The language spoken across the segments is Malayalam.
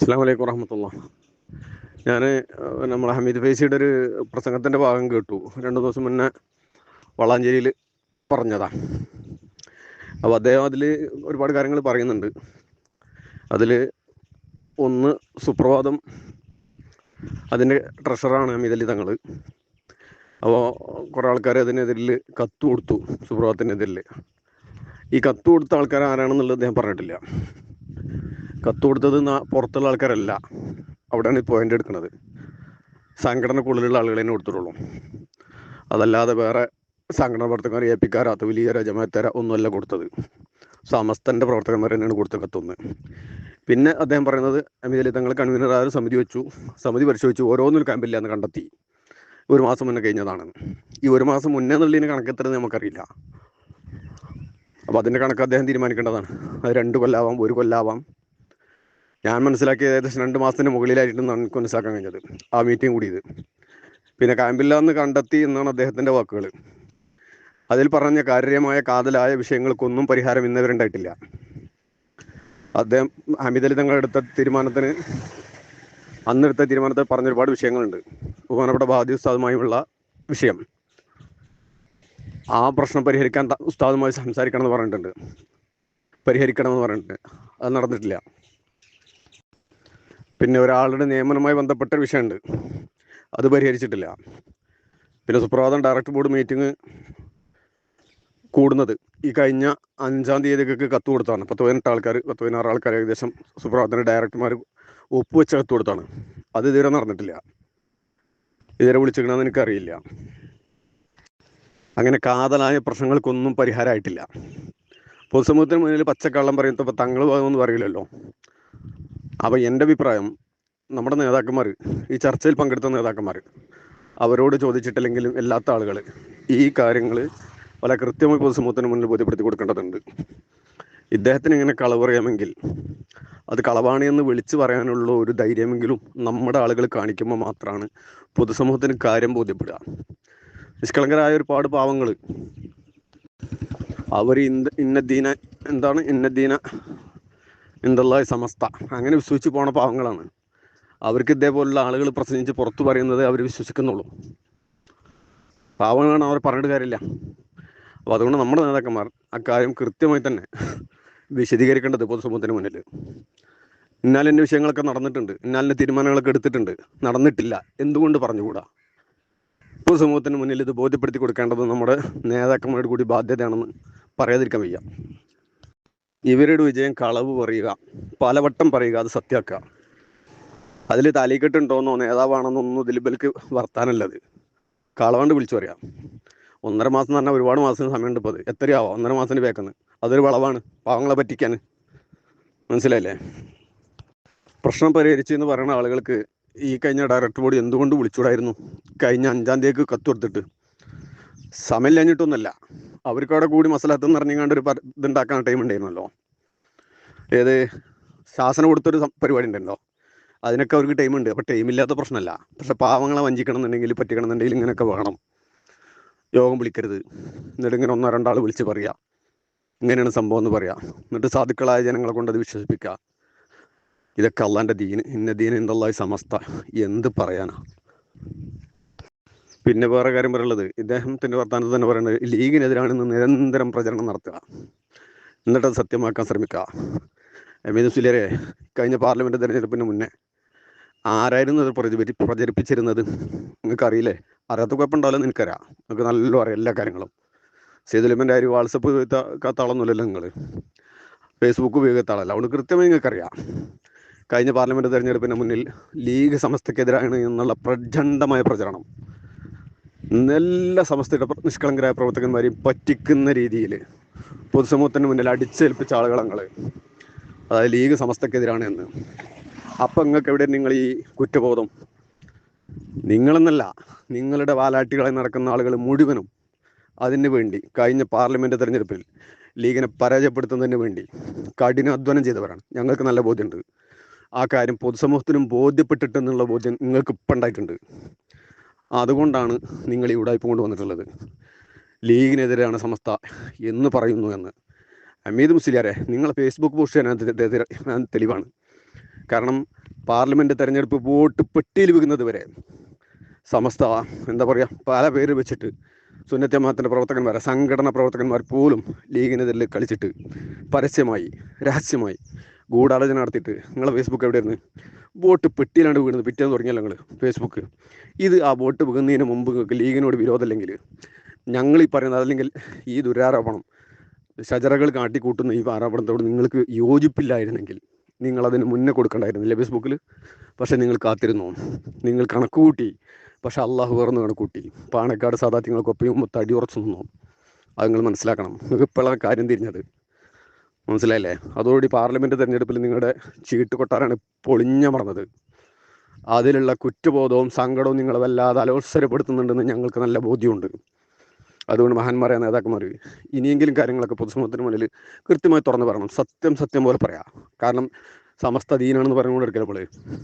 അസ്സാം വലൈക്കും വറഹമത്തല്ല ഞാൻ നമ്മളെ ഹമീദ് ഫൈസിയുടെ ഒരു പ്രസംഗത്തിന്റെ ഭാഗം കേട്ടു. രണ്ട് ദിവസം മുന്നേ വളാഞ്ചേരിയിൽ പറഞ്ഞതാണ് അപ്പോൾ അദ്ദേഹം അതിൽ ഒരുപാട് കാര്യങ്ങൾ പറയുന്നുണ്ട്. അതിൽ ഒന്ന് സുപ്രഭാതം. അതിന്റെ ട്രഷറാണ് ഹമീദ് അലി തങ്ങൾ അപ്പോൾ കുറേ ആൾക്കാർ അതിനെതിരിൽ കത്ത് കൊടുത്തു സുപ്രഭാതത്തിനെതിരിൽ ഈ കത്ത് കൊടുത്ത ആൾക്കാർ ആരാണെന്നുള്ളത് അദ്ദേഹം പറഞ്ഞിട്ടില്ല. കത്ത് കൊടുത്തത് പുറത്തുള്ള ആൾക്കാരല്ല. അവിടെയാണ് ഈ പോയിന്റ് എടുക്കുന്നത്. സംഘടനക്കുള്ളിലുള്ള ആളുകളെ തന്നെ കൊടുത്തിട്ടുള്ളൂ. അതല്ലാതെ വേറെ സംഘടന പ്രവർത്തകർ എ പിക്കാര അതുലിയര ജമാത്തര ഒന്നുമല്ല കൊടുത്തത്. സമസ്തന്റെ പ്രവർത്തകന്മാർ തന്നെയാണ് കൊടുത്ത കത്തൊന്ന്. പിന്നെ അദ്ദേഹം പറയുന്നത് അമിത് അലി തങ്ങൾ കൺവീനറായ ഒരു സമിതി വെച്ചു. സമിതി പരിശോധിച്ചു. ഓരോന്നും ക്യാമ്പില്ല എന്ന് കണ്ടെത്തി. ഒരു മാസം മുന്നേ കഴിഞ്ഞതാണ്. ഈ ഒരു മാസം മുന്നേ എന്നുള്ളതിന് കണക്കെത്തരുത് നമുക്കറിയില്ല. അപ്പോൾ അതിന്റെ കണക്ക് അദ്ദേഹം തീരുമാനിക്കേണ്ടതാണ്. അത് രണ്ട് കൊല്ലാവാം ഒരു കൊല്ലാവാം. ഞാൻ മനസ്സിലാക്കിയത് ഏകദേശം രണ്ട് മാസത്തിന് മുകളിലായിട്ടാണ് എനിക്ക് മനസ്സിലാക്കാൻ കഴിഞ്ഞത് ആ മീറ്റിംഗ് കൂടിയത്. പിന്നെ ക്യാമ്പില്ല എന്ന് കണ്ടെത്തി എന്നാണ് അദ്ദേഹത്തിന്റെ വാക്കുകൾ അതിൽ പറഞ്ഞ കാര്യമായ കാതലായ വിഷയങ്ങൾക്കൊന്നും പരിഹാരം ഇന്നവരെ ഉണ്ടായിട്ടില്ല അദ്ദേഹം അമിതലി തങ്ങളെടുത്ത തീരുമാനത്തിന് അന്നെടുത്ത തീരുമാനത്തിൽ പറഞ്ഞ ഒരുപാട് വിഷയങ്ങളുണ്ട്. ബഹുമാനപ്പെട്ട ബാധ്യ ഉസ്താദുമായുള്ള വിഷയം. ആ പ്രശ്നം പരിഹരിക്കാൻ ഉസ്താദുമായി സംസാരിക്കണം എന്ന് പറഞ്ഞിട്ടുണ്ട്. പരിഹരിക്കണം എന്ന് പറഞ്ഞിട്ടുണ്ട്. അത് നടന്നിട്ടില്ല. പിന്നെ ഒരാളുടെ നിയമനവുമായി ബന്ധപ്പെട്ട ഒരു വിഷയമുണ്ട്. അത് പരിഹരിച്ചിട്ടില്ല. പിന്നെ സുപ്രഭാതം ഡയറക്ടർ ബോർഡ് മീറ്റിംഗ് കൂടുന്നത് ഈ കഴിഞ്ഞ അഞ്ചാം തീയതിക്കൊക്കെ കത്ത് കൊടുത്താണ് പത്ത് പതിനെട്ട് ആൾക്കാർ പത്ത് പതിനാറ് ആൾക്കാർ ഏകദേശം സുപ്രഭാതത്തിന്റെ ഡയറക്ടർമാർ ഒപ്പുവെച്ച കത്ത് കൊടുത്താണ്. അത് ഇതുവരെ നടന്നിട്ടില്ല. ഇതുവരെ വിളിച്ചിരിക്കണമെന്ന് എനിക്കറിയില്ല. അങ്ങനെ കാതലായ പ്രശ്നങ്ങൾക്കൊന്നും പരിഹാരമായിട്ടില്ല. പൊതുസമൂഹത്തിന് മുന്നിൽ പച്ചക്കള്ളം പറയുമ്പോൾ തങ്ങൾ ഭാഗമൊന്നും പറയില്ലല്ലോ. അപ്പോൾ എന്റെ അഭിപ്രായം നമ്മുടെ നേതാക്കന്മാർ ഈ ചർച്ചയിൽ പങ്കെടുത്ത നേതാക്കന്മാർ അവരോട് ചോദിച്ചിട്ടില്ലെങ്കിലും എല്ലാത്ത ആളുകൾ ഈ കാര്യങ്ങൾ വളരെ കൃത്യമായി പൊതുസമൂഹത്തിന് മുന്നിൽ ബോധ്യപ്പെടുത്തി കൊടുക്കേണ്ടതുണ്ട്. ഇദ്ദേഹത്തിന് ഇങ്ങനെ കളവ് പറയാമെങ്കിൽ അത് കളവാണ് എന്ന് വിളിച്ചു പറയാനുള്ള ഒരു ധൈര്യമെങ്കിലും നമ്മുടെ ആളുകൾ കാണിക്കുമ്പോൾ മാത്രമാണ് പൊതുസമൂഹത്തിന് കാര്യം ബോധ്യപ്പെടുക. നിഷ്കളങ്കരായ ഒരുപാട് പാവങ്ങൾ അവർ ഇന്ന ഇന്നദീന എന്താണ്? ഇന്നദീന എന്തുള്ള സമസ്ത. അങ്ങനെ വിശ്വസിച്ച് പോണ പാവങ്ങളാണ്. അവർക്ക് ഇതേപോലുള്ള ആളുകൾ പ്രസംഗിച്ച് പുറത്തു പറയുന്നത് അവർ വിശ്വസിക്കുന്നുള്ളൂ. പാവങ്ങളാണ് അവർ പറഞ്ഞിട്ട് കാര്യമില്ല. അപ്പോൾ അതുകൊണ്ട് നമ്മുടെ നേതാക്കന്മാർ അക്കാര്യം കൃത്യമായി തന്നെ വിശദീകരിക്കേണ്ടത് പൊതുസമൂഹത്തിന് മുന്നിൽ. ഇന്നാലിന്റെ വിഷയങ്ങളൊക്കെ നടന്നിട്ടുണ്ട്. ഇന്നാലിന്റെ തീരുമാനങ്ങളൊക്കെ എടുത്തിട്ടുണ്ട്. നടന്നിട്ടില്ല. എന്തുകൊണ്ട് പറഞ്ഞുകൂടാ? പൊതുസമൂഹത്തിന് മുന്നിൽ ഇത് ബോധ്യപ്പെടുത്തി കൊടുക്കേണ്ടത് നമ്മുടെ നേതാക്കന്മാരുടെ കൂടി ബാധ്യതയാണെന്ന് പറയാതിരിക്കാൻ വയ്യ. ഇവരുടെ വിജയം കളവ് പറയുക പലവട്ടം പറയുക അത് സത്യാക്കുക അതിൽ തലയിക്കെട്ടുണ്ടോന്നോ നേതാവാണെന്നൊന്നും ഇവർക്ക് വർത്താനല്ലത് കളവണ്ട് വിളിച്ചു പറയാം. ഒന്നര മാസം തന്നെ ഒരുപാട് മാസം സമയമുണ്ട് ഇപ്പോൾ അത്. എത്രയാവോ? ഒന്നര മാസം വേക്കുന്നത് അതൊരു വളവാണ്. പാവങ്ങളെ പറ്റിക്കാൻ. മനസ്സിലായില്ലേ? പ്രശ്നം പരിഹരിച്ചു എന്ന് പറയുന്ന ആളുകൾക്ക് ഈ കഴിഞ്ഞ ഡയറക്ടർ ബോർഡ് എന്തുകൊണ്ട് വിളിച്ചുകൂടായിരുന്നു കഴിഞ്ഞ അഞ്ചാം തീയതിക്ക് കത്ത് കൊടുത്തിട്ട്. സമയം കഴിഞ്ഞിട്ടൊന്നുമല്ല അവർക്ക് അവിടെ കൂടി മസലത്ത് നിറഞ്ഞാണ്ട് ഒരു ഇത് ഇതുണ്ടാക്കാൻ ടൈം ഉണ്ടായിരുന്നല്ലോ. ഏത്? ശാസനം കൊടുത്തൊരു പരിപാടി ഉണ്ടല്ലോ. അതിനൊക്കെ അവർക്ക് ടൈം ഉണ്ട്. അപ്പോൾ ടൈം ഇല്ലാത്ത പ്രശ്നമല്ല. പക്ഷെ പാവങ്ങളെ വഞ്ചിക്കണം എന്നുണ്ടെങ്കിൽ പറ്റിക്കണം എന്നുണ്ടെങ്കിൽ ഇങ്ങനെയൊക്കെ വേണം. യോഗം വിളിക്കരുത്. എന്നിട്ട് ഇങ്ങനെ ഒന്നോ രണ്ടാൾ വിളിച്ച് പറയാ. ഇങ്ങനെയാണ് സംഭവം എന്ന് പറയാ. എന്നിട്ട് സാധുക്കളായ ജനങ്ങളെ കൊണ്ട് അത് വിശ്വസിപ്പിക്കുക ഇതൊക്കെ അള്ളാന്റെ ദീന്. ഇന്ന ദീന എന്തുള്ള സമസ്ത? എന്ത് പറയാനാ? പിന്നെ വേറെ കാര്യം പറയുള്ളത് ഇദ്ദേഹത്തിന്റെ വർത്തമാനത്തിൽ തന്നെ പറയുന്നത് ലീഗിനെതിരാണെന്ന് നിരന്തരം പ്രചരണം നടത്തുക. എന്നിട്ട് അത് സത്യമാക്കാൻ ശ്രമിക്കുക. എമീദ് സുലിയരെ കഴിഞ്ഞ പാർലമെന്റ് തെരഞ്ഞെടുപ്പിന് മുന്നേ ആരായിരുന്നു അത് പ്രചരി പ്രചരിപ്പിച്ചിരുന്നത്? നിങ്ങൾക്ക് അറിയില്ലേ അറിയാത്ത കുഴപ്പമുണ്ടാവില്ല നിനക്കറിയാം നിങ്ങൾക്ക് നല്ല അറിയാം എല്ലാ കാര്യങ്ങളും. സേതുലിമന്റെ ആര് വാട്സപ്പ് കത്താളൊന്നുമില്ലല്ലോ നിങ്ങൾ ഫേസ്ബുക്ക് ഉപയോഗിക്കാത്ത അതുകൊണ്ട് കൃത്യമായി നിങ്ങൾക്കറിയാം. കഴിഞ്ഞ പാർലമെന്റ് തെരഞ്ഞെടുപ്പിന് മുന്നിൽ ലീഗ് സമസ്തക്കെതിരാണ് എന്നുള്ള പ്രചണ്ഡമായ പ്രചരണം. എല്ലാ സമസ്തയുടെ നിഷ്കളങ്കരായ പ്രവർത്തകന്മാരെയും പറ്റിക്കുന്ന രീതിയിൽ പൊതുസമൂഹത്തിന് മുന്നിൽ അടിച്ചേൽപ്പിച്ച ആളുകളങ്ങൾ അതായത് ലീഗ് സമസ്തക്കെതിരാണ് എന്ന്. അപ്പം നിങ്ങൾക്ക് എവിടെ നിങ്ങൾ ഈ കുറ്റബോധം? നിങ്ങളെന്നല്ല നിങ്ങളുടെ വാലാട്ടികളെ നടക്കുന്ന ആളുകൾ മുഴുവനും അതിന് വേണ്ടി കഴിഞ്ഞ പാർലമെന്റ് തെരഞ്ഞെടുപ്പിൽ ലീഗിനെ പരാജയപ്പെടുത്തുന്നതിന് വേണ്ടി കഠിനാധ്വാനം ചെയ്തവരാണ്. ഞങ്ങൾക്ക് നല്ല ബോധ്യമുണ്ട്. ആ കാര്യം പൊതുസമൂഹത്തിനും ബോധ്യപ്പെട്ടിട്ടെന്നുള്ള ബോധ്യം നിങ്ങൾക്ക് ഇപ്പം ഉണ്ടായിട്ടുണ്ട്. അതുകൊണ്ടാണ് നിങ്ങൾ ഈ ഉടായ്പ കൊണ്ടുവന്നിട്ടുള്ളത്. ലീഗിനെതിരെയാണ് സമസ്ത എന്ന് പറയുന്നു എന്ന്. അമീദ് മുസ്ലിയാരെ നിങ്ങൾ ഫേസ്ബുക്ക് പോസ്റ്റ് ചെയ്യാൻ തെളിവാണ്. കാരണം പാർലമെന്റ് തെരഞ്ഞെടുപ്പ് വോട്ട് പെട്ടിയിൽ വിൽക്കുന്നത് വരെ സമസ്ത എന്താ പറയുക പല പേര് വെച്ചിട്ട് സുന്നത്യമാത്തിന്റെ പ്രവർത്തകന്മാരെ സംഘടന പ്രവർത്തകന്മാർ പോലും ലീഗിനെതിരെ കളിച്ചിട്ട് പരസ്യമായി രഹസ്യമായി ഗൂഢാലോചന നടത്തിയിട്ട് നിങ്ങളെ ഫേസ്ബുക്ക് എവിടെയായിരുന്നു? ബോട്ട് പെട്ടിയിലാണ്ട് വീണത്. പിറ്റേന്ന് തുടങ്ങിയല്ലോ നിങ്ങൾ ഫേസ്ബുക്ക് ഇത് ആ ബോട്ട് വീകുന്നതിന് മുമ്പ് നിങ്ങൾക്ക് ലീഗിനോട് വിരോധമില്ലെങ്കിൽ ഞങ്ങൾ ഈ പറയുന്നത് അല്ലെങ്കിൽ ഈ ദുരാരോപണം ശജറകൾ കാട്ടിക്കൂട്ടുന്ന ഈ ആരോപണത്തോട് നിങ്ങൾക്ക് യോജിപ്പില്ലായിരുന്നെങ്കിൽ നിങ്ങൾ അതിന് മുന്നേ കൊടുക്കണ്ടായിരുന്നില്ലേ ഫേസ്ബുക്കിൽ പക്ഷേ നിങ്ങൾ കാത്തിരുന്നു. നിങ്ങൾ കണക്കുകൂട്ടി. പക്ഷെ അള്ളാഹു വേർന്ന് കണക്കൂട്ടി പാണക്കാട് സാധാത്യങ്ങൾക്കൊപ്പം തടി ഉറച്ചു നിന്നു. അത് നിങ്ങൾ മനസ്സിലാക്കണം. നിങ്ങൾക്ക് ഇപ്പോഴാണ് കാര്യം തിരിഞ്ഞത്. മനസ്സിലായില്ലേ? അതോടുകൂടി പാർലമെന്റ് തെരഞ്ഞെടുപ്പിൽ നിങ്ങളുടെ ചീട്ട് കൊട്ടാരാണ് പൊളിഞ്ഞമർന്നത് അതിലുള്ള കുറ്റബോധവും സങ്കടവും നിങ്ങളെ വല്ലാതെ അലോത്സരപ്പെടുത്തുന്നുണ്ടെന്ന് ഞങ്ങൾക്ക് നല്ല ബോധ്യമുണ്ട്. അതുകൊണ്ട് മഹാന്മാരായ നേതാക്കന്മാർ ഇനിയെങ്കിലും കാര്യങ്ങളൊക്കെ പൊതുസമൂഹത്തിന് മുന്നിൽ കൃത്യമായി തുറന്നു പറയണം. സത്യം സത്യം പോലെ പറയാം. കാരണം സമസ്ത ദീനാണെന്ന് പറഞ്ഞുകൊണ്ട് എടുക്കലപ്പോൾ.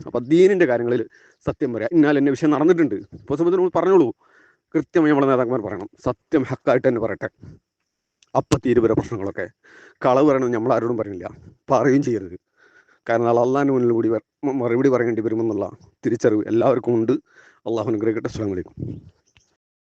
അപ്പോൾ ദീനിന്റെ കാര്യങ്ങളിൽ സത്യം പറയാം. ഇന്നാൽ എന്നെ വിഷയം നടന്നിട്ടുണ്ട്. പൊതുസമൂഹത്തിന് പറഞ്ഞോളൂ. കൃത്യമായി നമ്മളെ നേതാക്കന്മാർ പറയണം. സത്യം ഹക്കായിട്ട് തന്നെ പറയട്ടെ. അപ്പം തീരുവര പ്രശ്നങ്ങളൊക്കെ. കളവ് വരണം നമ്മൾ ആരോടും പറയുന്നില്ല പറയുകയും ചെയ്യരുത്. കാരണം നാളെ അള്ളാഹിന്റെ മുന്നിൽ കൂടി മറുപടി പറയേണ്ടി വരുമെന്നുള്ള തിരിച്ചറിവ് എല്ലാവർക്കും ഉണ്ട്. അള്ളാഹു അനുഗ്രഹിക്കട്ടെ. അസ്സാം വലൈക്കും